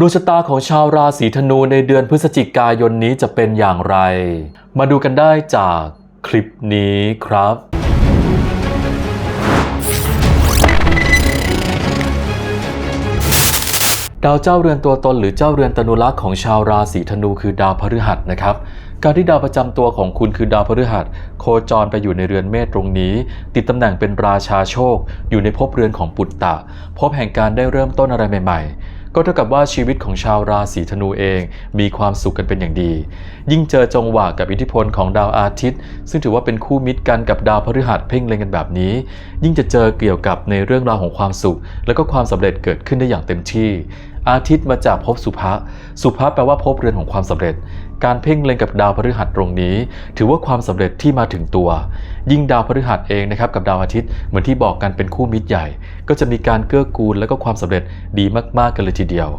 ดวงชะตาของชาวราศีธนูในเดือนพฤศจิกายนนี้จะเป็นอย่างไร มาดูกันได้จากคลิปนี้ครับ ดาวเจ้าเรือนตัวตนหรือเจ้าเรือนตนุรักษ์ของชาวราศีธนูคือดาวพฤหัสนะครับการที่ดาวประจำตัวของคุณคือดาวพฤหัส โคจรไปอยู่ในเรือนเมษตรงนี้ ติดตำแหน่งเป็นราชาโชค อยู่ในภพเรือนของปุตตะภพแห่งการได้เริ่มต้นอะไรใหม่ๆ ก็เท่ากับว่าชีวิตของชาวราศีธนูเอง มีความสุขกันเป็นอย่างดี ยิ่งเจอจงหวะกับอิทธิพลของดาวอาทิตย์ ซึ่งถือว่าเป็นคู่มิตรกันกับดาวพฤหัสเพ่งเล็งกันแบบนี้ ยิ่งจะเจอเกี่ยวกับในเรื่องราวของความสุข และก็ความสำเร็จเกิดขึ้นได้อย่างเต็มที่ อาทิตย์มาจากภพสุภะสุภะแปลว่าภพเรือนของความสำเร็จ การเพ่งเล็งกับดาวพฤหัสตรงนี้ ถือว่าความสำเร็จที่มาถึงตัว ยิ่งดาวพฤหัสเองนะครับกับดาวอาทิตย์เหมือนที่บอกกันเป็นคู่มิตรใหญ่ ก็จะมีการเกื้อกูลและก็ความสำเร็จดีมากๆกันเลยทีเดียว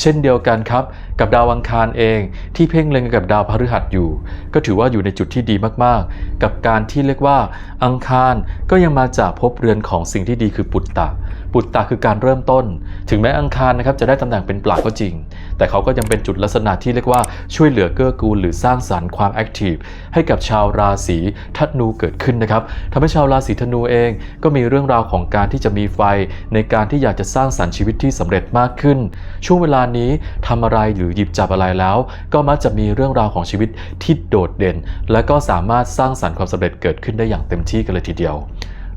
เช่นเดียวกันครับ กับดาวอังคารเองที่เพ่งเล็งกับดาวพฤหัสอยู่ ก็ถือว่าอยู่ในจุดที่ดีมากๆ กับการที่เรียกว่า อังคารก็ยังมาจากภพเรือนของสิ่งที่ดีคือปุตตะ ปุตตะคือการเริ่มต้น ถึงแม้อังคารนะครับจะได้ตำแหน่งเป็นปลาก็จริง แต่เขาก็ยังเป็นจุดลักษณะที่เรียกว่าช่วยเหลือเกื้อกูลหรือสร้างสรรค์ความแอคทีฟให้กับชาวราศีธนูเกิดขึ้นนะครับทำให้ชาวราศีธนูเองก็มีเรื่องราวของการที่จะมีไฟ ในการที่อยากจะสร้างสรรค์ชีวิตที่สำเร็จมากขึ้น ช่วงเวลานี้ทำอะไรหรือหยิบจับอะไรแล้ว ก็มักจะมีเรื่องราวของชีวิตที่โดดเด่น และก็สามารถสร้างสรรค์ความสำเร็จเกิดขึ้นได้อย่างเต็มที่กันเลยทีเดียว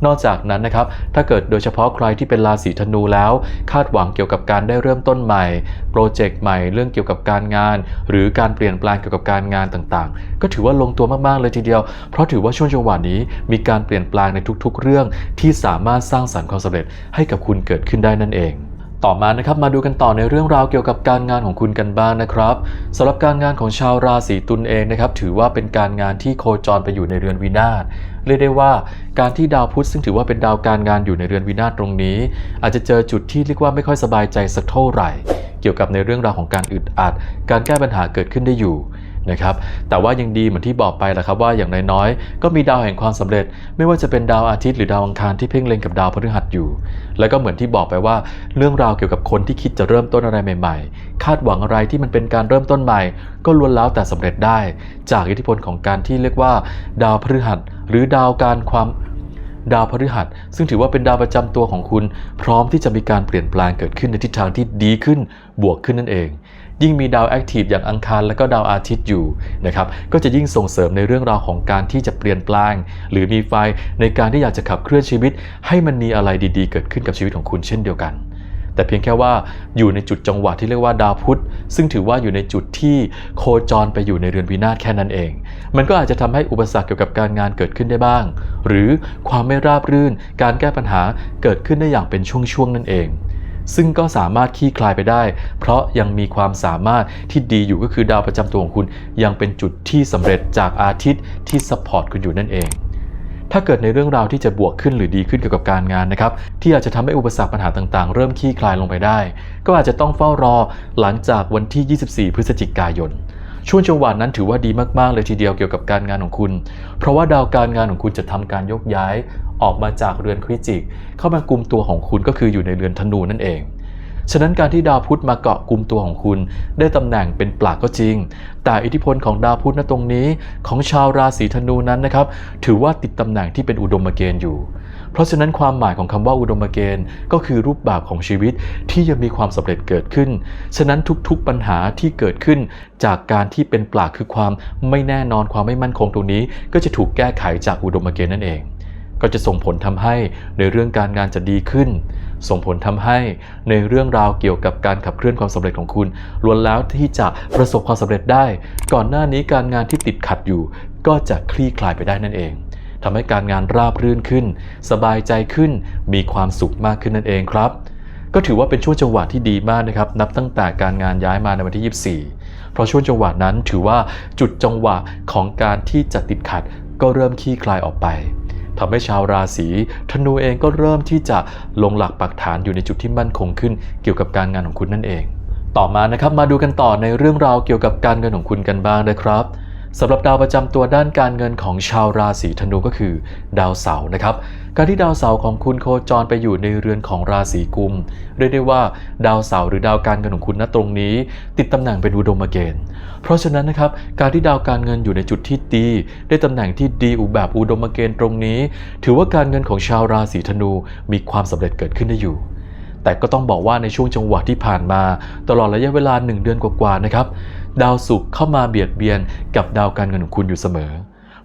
นอกจากนั้นนะครับ ถ้าเกิดโดยเฉพาะใครที่เป็นราศีธนูแล้ว คาดหวังเกี่ยวกับการได้เริ่มต้นใหม่โปรเจกต์ใหม่เรื่องเกี่ยวกับการงาน หรือการเปลี่ยนแปลงเกี่ยวกับการงานต่างๆ ก็ถือว่าลงตัวมากๆเลยทีเดียว เพราะถือว่าช่วงจังหวะนี้มีการเปลี่ยนแปลงในทุกๆ เรื่องที่สามารถสร้างสรรค์ความสำเร็จให้กับคุณเกิดขึ้นได้นั่นเองต่อมานะครับมาดูกันต่อในเรื่องราวเกี่ยวกับการงานของคุณกันบ้างนะครับสำหรับการงานของชาวราศีตุลเองนะครับถือว่าเป็นการงานที่โคจรไปอยู่ในเรือนวินาศ เรียกได้ว่าการที่ดาวพุธซึ่งถือว่าเป็นดาวการงานอยู่ในเรือนวินาศตรงนี้ อาจจะเจอจุดที่เรียกว่าไม่ค่อยสบายใจสักเท่าไหร่ เกี่ยวกับในเรื่องราวของการอึดอัด การแก้ปัญหาเกิดขึ้นได้อยู่ นะครับแต่ว่ายังดีเหมือนที่บอกไปแหละครับว่าอย่างน้อยๆก็มีดาวแห่งความสำเร็จ ไม่ว่าจะเป็นดาวอาทิตย์หรือดาวอังคารที่เพ่งเล็งกับดาวพฤหัสอยู่ แล้วก็เหมือนที่บอกไปว่า เรื่องราวเกี่ยวกับคนที่คิดจะเริ่มต้นอะไรใหม่ ๆ คาดหวังอะไรที่มันเป็นการเริ่มต้นใหม่ ก็ล้วนแล้วแต่สำเร็จได้ จากอิทธิพลของการที่เรียกว่า ดาวพฤหัส หรือดาวการความดาวพฤหัส ซึ่งถือว่าเป็นดาวประจำตัวของคุณ พร้อมที่จะมีการเปลี่ยนแปลงเกิดขึ้นในทิศทางที่ดีขึ้นบวกขึ้นนั่นเอง ยิ่งมีดาวแอคทีฟอย่างอังคารและก็ดาวอาทิตย์อยู่นะครับก็จะยิ่งส่งเสริมในเรื่องราวของการที่จะเปลี่ยนแปลง หรือมีไฟในการที่อยากจะขับเคลื่อนชีวิต ให้มันมีอะไรดีๆ เกิดขึ้นกับชีวิตของคุณเช่นเดียวกันแต่เพียงแค่ว่าอยู่ในจุดจังหวะที่เรียกว่าดาวพุธ ซึ่งถือว่าอยู่ในจุดที่โคจรไปอยู่ในเรือนวินาศแค่นั้นเอง มันก็อาจจะทำให้อุปสรรคเกี่ยวกับการงานเกิดขึ้นได้บ้าง หรือความไม่ราบรื่น การแก้ปัญหาเกิดขึ้นได้อย่างเป็นช่วงๆนั่นเอง ซึ่งก็สามารถคลี่คลายไปได้ เพราะยังมีความสามารถที่ดีอยู่ก็คือดาวประจำตัวของคุณ ยังเป็นจุดที่สำเร็จจากอาทิตย์ที่ซัพพอร์ตคุณอยู่นั่นเอง ถ้าเกิดในเรื่องราวที่จะบวกขึ้นหรือดีขึ้นเกี่ยวกับการงานนะครับ ที่อาจจะทำให้อุปสรรคปัญหาต่างๆ เริ่มคลี่คลายลงไปได้ ก็อาจจะต้องเฝ้ารอหลังจากวันที่ 24 พฤศจิกายน ช่วงจังหวะนั้นถือว่าดีมากๆเลยทีเดียวเกี่ยวกับการงานของคุณ เพราะว่าดาวการงานของคุณจะทำการยกย้ายออกมาจากเรือนคริจิก เข้ามากลุ่มตัวของคุณก็คืออยู่ในเรือนธนูนั่นเองฉะนั้นการที่ดาวพุธมาเกาะกลุ่มตัวของคุณ ได้ตำแหน่งเป็นปลากก็จริง แต่อิทธิพลของดาวพุธณตรงนี้ของชาวราศีธนูนั้นนะครับ ถือว่าติดตำแหน่งที่เป็นอุดมเกณฑ์อยู่ เพราะฉะนั้นความหมายของคำว่าอุดมเกณฑ์ ก็คือรูปแบบของชีวิตที่ยังมีความสำเร็จเกิดขึ้น ฉะนั้นทุกๆปัญหาที่เกิดขึ้น จากการที่เป็นปลากคือความไม่แน่นอนความไม่มั่นคงตรงนี้ ก็จะถูกแก้ไขจากอุดมเกณฑ์นั่นเอง ก็จะส่งผลทำให้ในเรื่องการงานจะดีขึ้น ส่งผลทำให้ในเรื่องราวเกี่ยวกับการขับเคลื่อนความสำเร็จของคุณล้วนแล้วที่จะประสบความสำเร็จได้ ก่อนหน้านี้การงานที่ติดขัดอยู่ ก็จะคลี่คลายไปได้นั่นเอง ทำให้การงานราบรื่นขึ้น สบายใจขึ้น มีความสุขมากขึ้นนั่นเองครับ ก็ถือว่าเป็นช่วงจังหวะที่ดีมากนะครับ นับตั้งแต่การงานย้ายมาในวันที่ 24 เพราะช่วงจังหวะนั้นถือว่าจุดจังหวะของการที่จะติดขัด ก็เริ่มคลี่คลายออกไปทำให้ชาวราศีธนูเองก็เริ่มที่จะลงหลักปักฐานอยู่ในจุดที่มั่นคงขึ้น เกี่ยวกับการงานของคุณนั่นเอง ต่อมานะครับมาดูกันต่อในเรื่องราวเกี่ยวกับการเงินของคุณกันบ้างนะครับ สำหรับดาวประจำตัวด้านการเงินของชาวราศีธนูก็คือ ดาวเสาร์นะครับ การที่ดาวเสาร์ของคุณโคจรไปอยู่ในเรือนของราศีกุม เรียกได้ว่าดาวเสาร์หรือดาวการเงินของคุณณตรงนี้ ติดตำแหน่งเป็นอุดมเกณฑ์ เพราะฉะนั้นนะครับการที่ดาวการเงินอยู่ในจุดที่ดี ได้ตำแหน่งที่ดีอุแบบอุดมเกณฑ์ตรงนี้ ถือว่าการเงินของชาวราศีธนูมีความสำเร็จเกิดขึ้นได้อยู่แต่ก็ต้องบอกว่าในช่วงจังหวะที่ผ่านมา ตลอดระยะเวลา 1 เดือนกว่าๆนะครับ ดาวศุกร์เข้ามาเบียดเบียนกับดาวการเงินของคุณอยู่เสมอ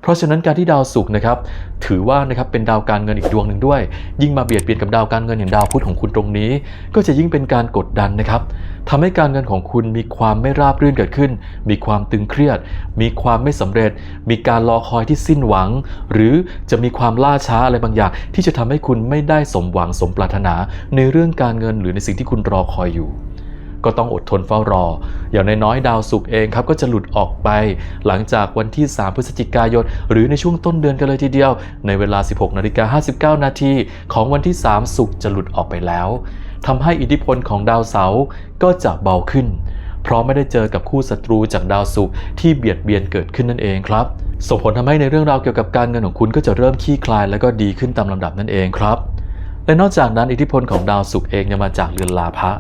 เพราะฉะนั้นการที่ดาวศุกร์นะครับถือว่านะครับเป็นดาวการเงินอีกดวงหนึ่งด้วย ยิ่งมาเบียดเบียนกับดาวการเงินอย่างดาวพุธของคุณตรงนี้ ก็จะยิ่งเป็นการกดดันนะครับทำให้การเงินของคุณมีความไม่ราบรื่นเกิดขึ้น มีความตึงเครียด มีความไม่สำเร็จ มีการรอคอยที่สิ้นหวัง หรือจะมีความล่าช้าอะไรบางอย่าง ที่จะทำให้คุณไม่ได้สมหวังสมปรารถนา ในเรื่องการเงินหรือในสิ่งที่คุณรอคอยอยู่ ก็ต้องอดทนเฝ้ารอ อย่างน้อยๆดาวศุกร์เองครับก็จะหลุดออกไป หลังจากวันที่ 3 พฤศจิกายน หรือในช่วงต้นเดือนกันเลยทีเดียว ในเวลา 16นาฬิกา59 นาทีของวันที่ 3 ศุกร์จะหลุดออกไปแล้วทำให้อิทธิพลของดาวเสาร์ก็จะเบาขึ้น เพราะไม่ได้เจอกับคู่ศัตรูจากดาวศุกร์ที่เบียดเบียนเกิดขึ้นนั่นเองครับส่งผลทำให้ในเรื่องราวเกี่ยวกับการเงินของคุณก็จะเริ่มคลี่คลายและก็ดีขึ้นตามลำดับนั่นเองครับ และนอกจากนั้นอิทธิพลของดาวศุกร์เองยังมาจากเรือนลาภะ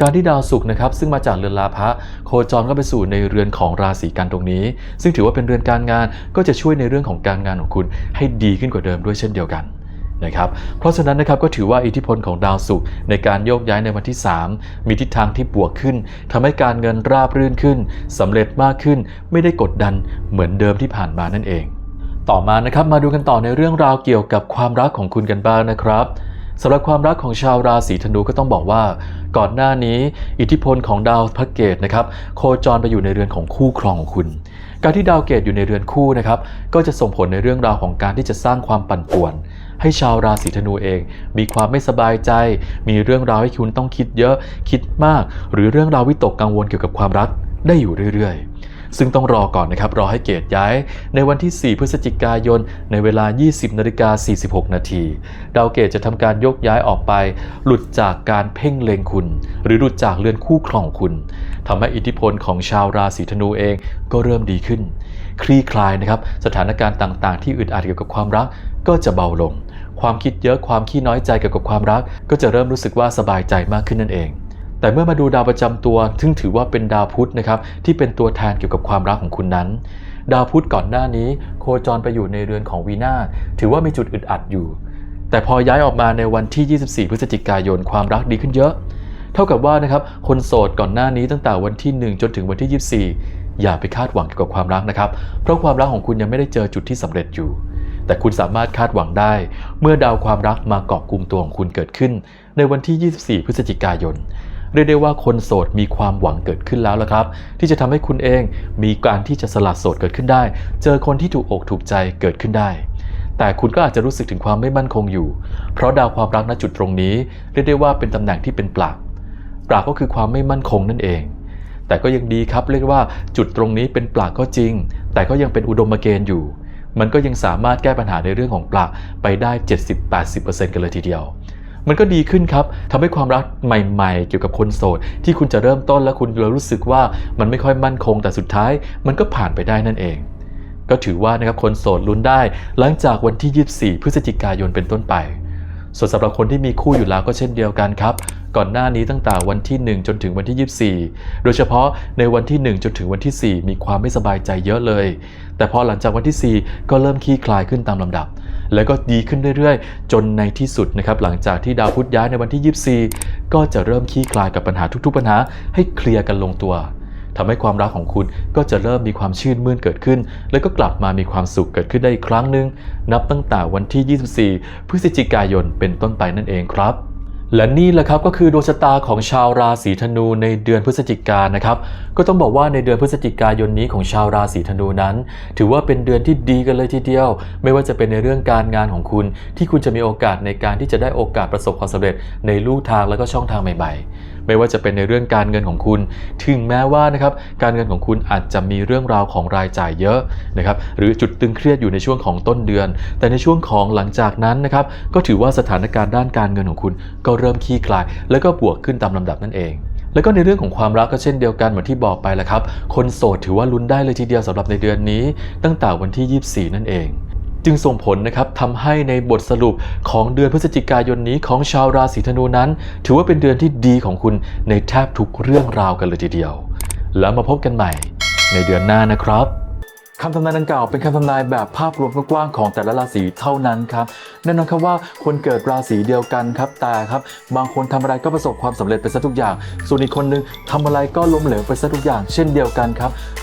การที่ดาวศุกร์นะครับซึ่งมาจากเรือนลาภะโคจรเข้าไปสู่ในเรือนของราศีกันตรงนี้ ซึ่งถือว่าเป็นเรือนการงานก็จะช่วยในเรื่องของการงานของคุณให้ดีขึ้นกว่าเดิมด้วยเช่นเดียวกันนะครับเพราะฉะนั้นนะครับก็ถือว่าอิทธิพลของดาวศุกร์ในการโยกย้ายในวันที่ 3 มีทิศทางที่บวกขึ้นทำให้การเงินราบรื่นขึ้นสำเร็จมากขึ้น ไม่ได้กดดันเหมือนเดิมที่ผ่านมานั่นเอง ต่อมานะครับมาดูกันต่อในเรื่องราวเกี่ยวกับความรักของคุณกันบ้างนะครับ สำหรับความรักของชาวราศีธนูก็ต้องบอกว่า ก่อนหน้านี้อิทธิพลของดาวพระเกตนะครับโคจรไปอยู่ในเรือนของคู่ครองของคุณ การที่ดาวเกตอยู่ในเรือนคู่นะครับก็จะส่งผลในเรื่องราวของการที่จะสร้างความปั่นป่วน ให้ชาวราศีธนูเอง มีความไม่สบายใจ มีเรื่องราวให้คุณต้องคิดเยอะคิดมาก หรือเรื่องราววิตกกังวลเกี่ยวกับความรักได้อยู่เรื่อยๆ ซึ่งต้องรอก่อนนะครับรอให้เกตย้าย ในวันที่ 4 พฤศจิกายน ในเวลา 20นาฬิกา46 นาที ดาวเกตจะทำการยกย้ายออกไป หลุดจากการเพ่งเล็งคุณ หรือหลุดจากเรือนคู่ครองของคุณทำให้อิทธิพลของชาวราศีธนูเองก็เริ่มดีขึ้น คลี่คลายนะครับสถานการณ์ต่างๆ ที่อึดอัดเกี่ยวกับความรักก็จะเบาลง ความคิดเยอะความขี้น้อยใจเกี่ยวกับความรัก ก็จะเริ่มรู้สึกว่าสบายใจมากขึ้นนั่นเอง แต่เมื่อมาดูดาวประจำตัวซึ่งถือว่าเป็นดาวพุธนะครับที่เป็นตัวแทนเกี่ยวกับความรักของคุณนั้น ดาวพุธก่อนหน้านี้ โคจรไปอยู่ในเรือนของวีนาถือว่ามีจุดอึดอัดอยู่ แต่พอย้ายออกมาในวันที่ 24 พฤศจิกายนความรักดีขึ้นเยอะ เท่ากับว่านะครับคนโสดก่อนหน้านี้ตั้งแต่วันที่ 1 จนถึงวันที่ 24 อย่าไปคาดหวังเกี่ยวกับความรักนะครับเพราะความรักของคุณยังไม่ได้เจอจุดที่สำเร็จอยู่แต่คุณสามารถคาดหวังได้ เมื่อดาวความรักมาเกาะกลุ่มตัวของคุณเกิดขึ้น ในวันที่ 24 พฤศจิกายน เรียกได้ว่าคนโสดมีความหวังเกิดขึ้นแล้วละครับ ที่จะทำให้คุณเองมีการที่จะสลัดโสดเกิดขึ้นได้ เจอคนที่ถูกอกถูกใจเกิดขึ้นได้ แต่คุณก็อาจจะรู้สึกถึงความไม่มั่นคงอยู่ เพราะดาวความรักณจุดตรงนี้ เรียกได้ว่าเป็นตำแหน่งที่เป็นปลักปลักก็คือความไม่มั่นคงนั่นเอง แต่ก็ยังดีครับเรียกว่าจุดตรงนี้เป็นปลักก็จริง แต่ก็ยังเป็นอุดมเกณฑ์อยู่ มันก็ยังสามารถแก้ปัญหาในเรื่องของปลักไปได้ 70-80%กันเลยทีเดียว มันก็ดีขึ้นครับทำให้ความรักใหม่ๆ เกี่ยวกับคนโสด ที่คุณจะเริ่มต้นและคุณเรารู้สึกว่ามันไม่ค่อยมั่นคงแต่สุดท้าย มันก็ผ่านไปได้นั่นเอง ก็ถือว่านะครับคนโสดลุ้นได้ หลังจากวันที่ 24 พฤศจิกายนเป็นต้นไป ส่วนสำหรับคนที่มีคู่อยู่แล้วก็เช่นเดียวกันครับ ก่อนหน้านี้ตั้งแต่วันที่ 1 จนถึงวันที่ 24 โดยเฉพาะในวันที่ 1 จนถึงวันที่ 4 มีความไม่สบายใจเยอะเลย แต่พอหลังจากวันที่ 4 ก็เริ่มคลี่คลายขึ้นตามลำดับ แล้วก็ดีขึ้นเรื่อยๆ จนในที่สุดนะครับหลังจากที่ดาวพุธย้ายในวันที่ 24 ก็จะเริ่มคลี่คลายกับปัญหาทุกๆปัญหาให้เคลียร์กันลงตัว ทำให้ความรักของคุณก็จะเริ่มมีความชื่นมื่นเกิดขึ้น แล้วก็กลับมามีความสุขเกิดขึ้นได้อีกครั้งหนึ่งนับตั้งแต่วันที่ 24 พฤศจิกายนเป็นต้นไปนั่นเองครับและนี่แหละครับก็คือดวงชะตาของชาวราศีธนูในเดือนพฤศจิกายนนะครับก็ต้องบอกว่าในเดือนพฤศจิกายนนี้ของชาวราศีธนูนั้น ถือว่าเป็นเดือนที่ดีกันเลยทีเดียว ไม่ว่าจะเป็นในเรื่องการงานของคุณ ที่คุณจะมีโอกาสในการที่จะได้โอกาสประสบความสำเร็จในลู่ทางและก็ช่องทางใหม่ ๆ ไม่ว่าจะเป็นในเรื่องการเงินของคุณ ถึงแม้ว่านะครับการเงินของคุณอาจจะมีเรื่องราวของรายจ่ายเยอะนะครับหรือจุดตึงเครียดอยู่ในช่วงของต้นเดือน แต่ในช่วงของหลังจากนั้นนะครับก็ถือว่าสถานการณ์ด้านการเงินของคุณ ก็เริ่มคลี่คลาย แล้วก็บวกขึ้นตามลำดับนั่นเองแล้วก็ในเรื่องของความรักก็เช่นเดียวกันเหมือนที่บอกไปแหละครับ คนโสดถือว่าลุ้นได้เลยทีเดียวสำหรับในเดือนนี้ ตั้งแต่วันที่ 24 นั่นเอง จึงส่งผลนะครับทำให้ในบทสรุปของเดือนพฤศจิกายนนี้ของชาวราศีธนูนั้น ถือว่าเป็นเดือนที่ดีของคุณในแทบทุกเรื่องราวกันเลยทีเดียว แล้วมาพบกันใหม่ในเดือนหน้านะครับคำทำนายดังกล่าวเป็นคำทำนายแบบภาพรวมกว้างๆของแต่ละราศีเท่านั้นครับแน่นอนครับว่าคนเกิดราศีเดียวกันครับแต่ครับบางคนทำอะไรก็ประสบความสำเร็จไปซะทุกอย่าง ส่วนอีกคนนึงทำอะไรก็ล้มเหลวไปซะทุกอย่าง เช่นเดียวกันครับ